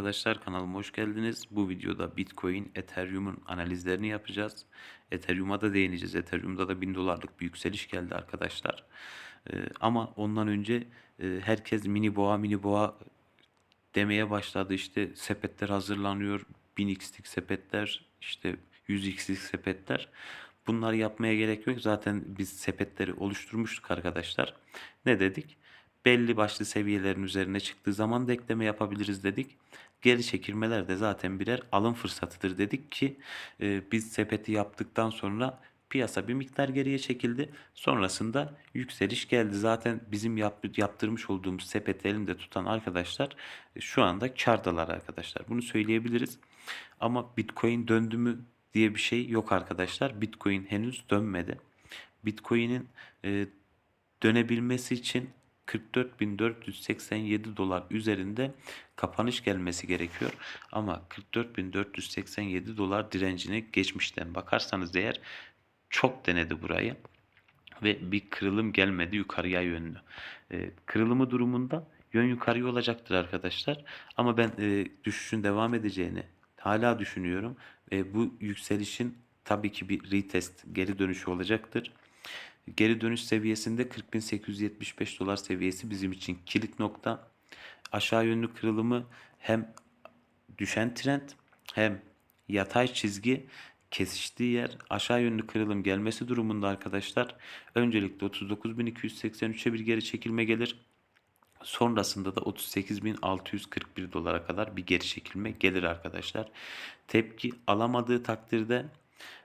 arkadaşlar kanalıma hoş geldiniz. Bu videoda Bitcoin, Ethereum'un analizlerini yapacağız. Ethereum'a da değineceğiz. Ethereum'da da 1000 dolarlık bir yükseliş geldi arkadaşlar. Ee, ama ondan önce e, herkes mini boğa mini boğa demeye başladı. İşte sepetler hazırlanıyor. 1000x'lik sepetler, işte 100x'lik sepetler. Bunları yapmaya gerek yok. Zaten biz sepetleri oluşturmuştuk arkadaşlar. Ne dedik? Belli başlı seviyelerin üzerine çıktığı zaman da ekleme yapabiliriz dedik. Geri çekilmeler de zaten birer alım fırsatıdır dedik ki e, biz sepeti yaptıktan sonra piyasa bir miktar geriye çekildi. Sonrasında yükseliş geldi. Zaten bizim yap, yaptırmış olduğumuz sepeti elimde tutan arkadaşlar e, şu anda kardalar arkadaşlar. Bunu söyleyebiliriz. Ama Bitcoin döndü mü diye bir şey yok arkadaşlar. Bitcoin henüz dönmedi. Bitcoin'in e, dönebilmesi için 44.487 dolar üzerinde kapanış gelmesi gerekiyor. Ama 44.487 dolar direncini geçmişten bakarsanız eğer çok denedi burayı ve bir kırılım gelmedi yukarıya yönlü. E, kırılımı durumunda yön yukarıya olacaktır arkadaşlar. Ama ben e, düşüşün devam edeceğini hala düşünüyorum. E, bu yükselişin tabii ki bir retest geri dönüşü olacaktır. Geri dönüş seviyesinde 40.875 dolar seviyesi bizim için kilit nokta. Aşağı yönlü kırılımı hem düşen trend hem yatay çizgi kesiştiği yer aşağı yönlü kırılım gelmesi durumunda arkadaşlar öncelikle 39.283'e bir geri çekilme gelir. Sonrasında da 38.641 dolara kadar bir geri çekilme gelir arkadaşlar. Tepki alamadığı takdirde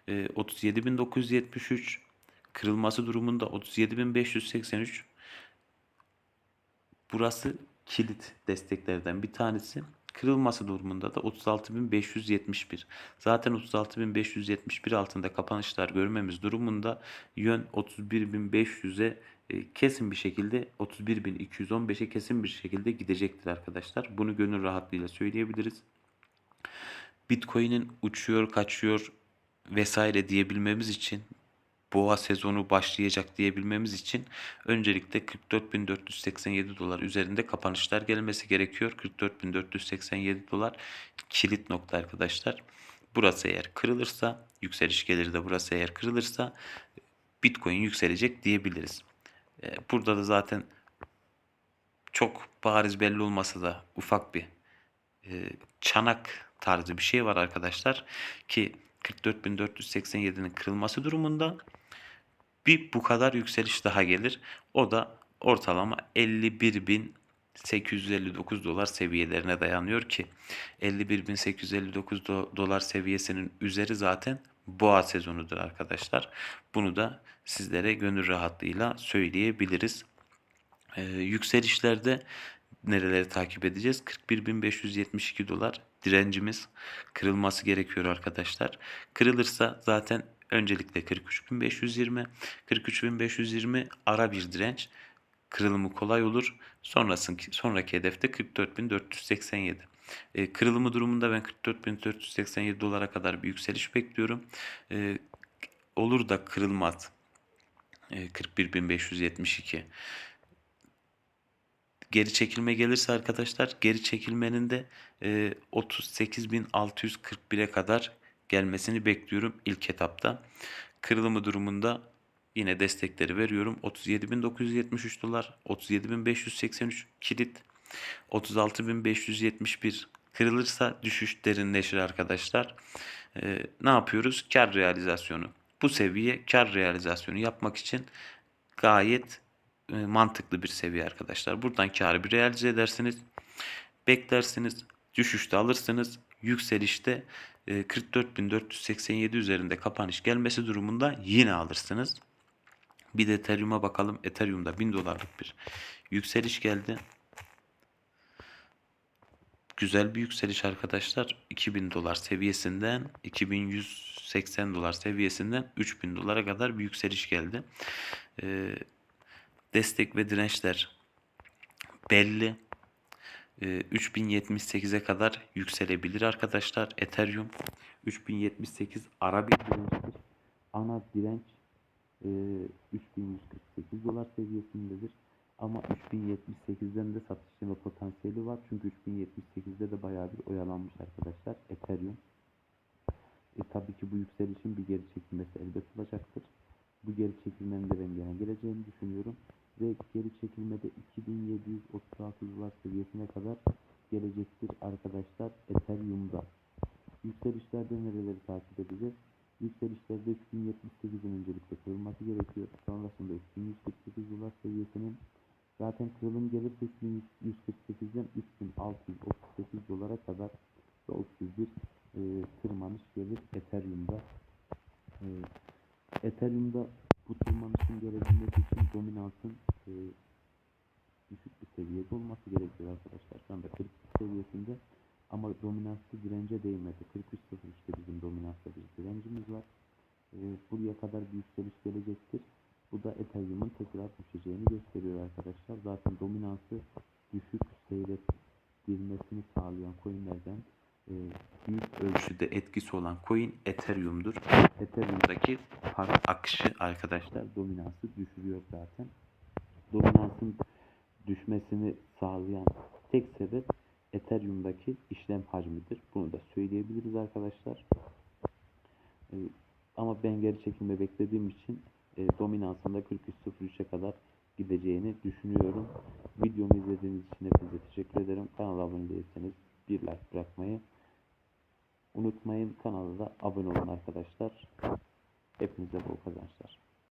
37.973 kırılması durumunda 37.583 burası kilit desteklerden bir tanesi. Kırılması durumunda da 36.571. Zaten 36.571 altında kapanışlar görmemiz durumunda yön 31.500'e e, kesin bir şekilde 31.215'e kesin bir şekilde gidecektir arkadaşlar. Bunu gönül rahatlığıyla söyleyebiliriz. Bitcoin'in uçuyor, kaçıyor vesaire diyebilmemiz için boğa sezonu başlayacak diyebilmemiz için öncelikle 44.487 dolar üzerinde kapanışlar gelmesi gerekiyor. 44.487 dolar kilit nokta arkadaşlar. Burası eğer kırılırsa yükseliş gelir de burası eğer kırılırsa Bitcoin yükselecek diyebiliriz. Ee, burada da zaten çok bariz belli olmasa da ufak bir e, çanak tarzı bir şey var arkadaşlar ki 44.487'nin kırılması durumunda bir bu kadar yükseliş daha gelir. O da ortalama 51.859 dolar seviyelerine dayanıyor ki 51.859 dolar seviyesinin üzeri zaten boğa sezonudur arkadaşlar. Bunu da sizlere gönül rahatlığıyla söyleyebiliriz. Ee, yükselişlerde nereleri takip edeceğiz? 41.572 dolar direncimiz kırılması gerekiyor arkadaşlar. Kırılırsa zaten öncelikle 43.520 43.520 ara bir direnç kırılımı kolay olur. Sonrasındaki sonraki hedefte 44.487. E, kırılımı durumunda ben 44.487 dolara kadar bir yükseliş bekliyorum. E, olur da kırılmaz. E, 41.572 geri çekilme gelirse arkadaşlar geri çekilmenin de e, 38.641'e kadar gelmesini bekliyorum ilk etapta. Kırılımı durumunda yine destekleri veriyorum. 37.973 dolar, 37.583 kilit, 36.571 kırılırsa düşüş derinleşir arkadaşlar. Ee, ne yapıyoruz? Kar realizasyonu. Bu seviye kar realizasyonu yapmak için gayet e, mantıklı bir seviye arkadaşlar. Buradan karı bir realize edersiniz. Beklersiniz. Düşüşte alırsınız. Yükselişte 44.487 e, üzerinde kapanış gelmesi durumunda yine alırsınız. Bir de Ethereum'a bakalım. Ethereum'da 1000 dolarlık bir yükseliş geldi. Güzel bir yükseliş arkadaşlar. 2000 dolar seviyesinden 2180 dolar seviyesinden 3000 dolara kadar bir yükseliş geldi. Ee, destek ve dirençler belli. 3078'e kadar yükselebilir arkadaşlar. Ethereum 3078 ara bir dirençtir. Ana direnç 3148 dolar seviyesindedir. Ama 3078'den de satış yapma potansiyeli var. Çünkü 3078'de de bayağı bir oyalanmış arkadaşlar Ethereum. E, tabii ki bu yükselişin bir geri çekilmesi elbet olacaktır. Bu geri çekilmenin de ben geleceğini düşünüyorum. Ve geri çekilmede 2736 dolar seviyesine kadar gelecektir arkadaşlar Ethereum'da. Yükselişlerde nereleri takip edeceğiz? Yükselişlerde 3078'in öncelikle kırılması gerekiyor. Sonrasında 3148 dolar seviyesinin zaten kırılım gelirse 3148'den 3638 dolara kadar yolsuz bir e, tırmanış gelir Ethereum'da. E, Ethereum'da bu tırmanışın gelebilmesi için dominansın e, düşük bir seviyede olması gerekiyor arkadaşlar. Şu anda 42 seviyesinde ama dominanslı dirence değmedi. 43.03'te bizim dominanslı bir direncimiz var. E, buraya kadar bir yükseliş gelecektir. Bu da Ethereum'un tekrar düşeceğini gösteriyor arkadaşlar. Zaten dominansı düşük seyrettirmesini sağlayan coinlerden büyük ölçüde etkisi olan coin Ethereum'dur. Ethereum'daki para akışı arkadaşlar dominansı düşürüyor zaten. Dominansın düşmesini sağlayan tek sebep Ethereum'daki işlem hacmidir. Bunu da söyleyebiliriz arkadaşlar. Ama ben geri çekilme beklediğim için e, dominansında 43.03'e kadar gideceğini düşünüyorum. Videomu izlediğiniz için hepinize teşekkür ederim. Kanala abone değilseniz bir like bırakmayı unutmayın. Kanala da abone olun arkadaşlar. Hepinize bol kazançlar.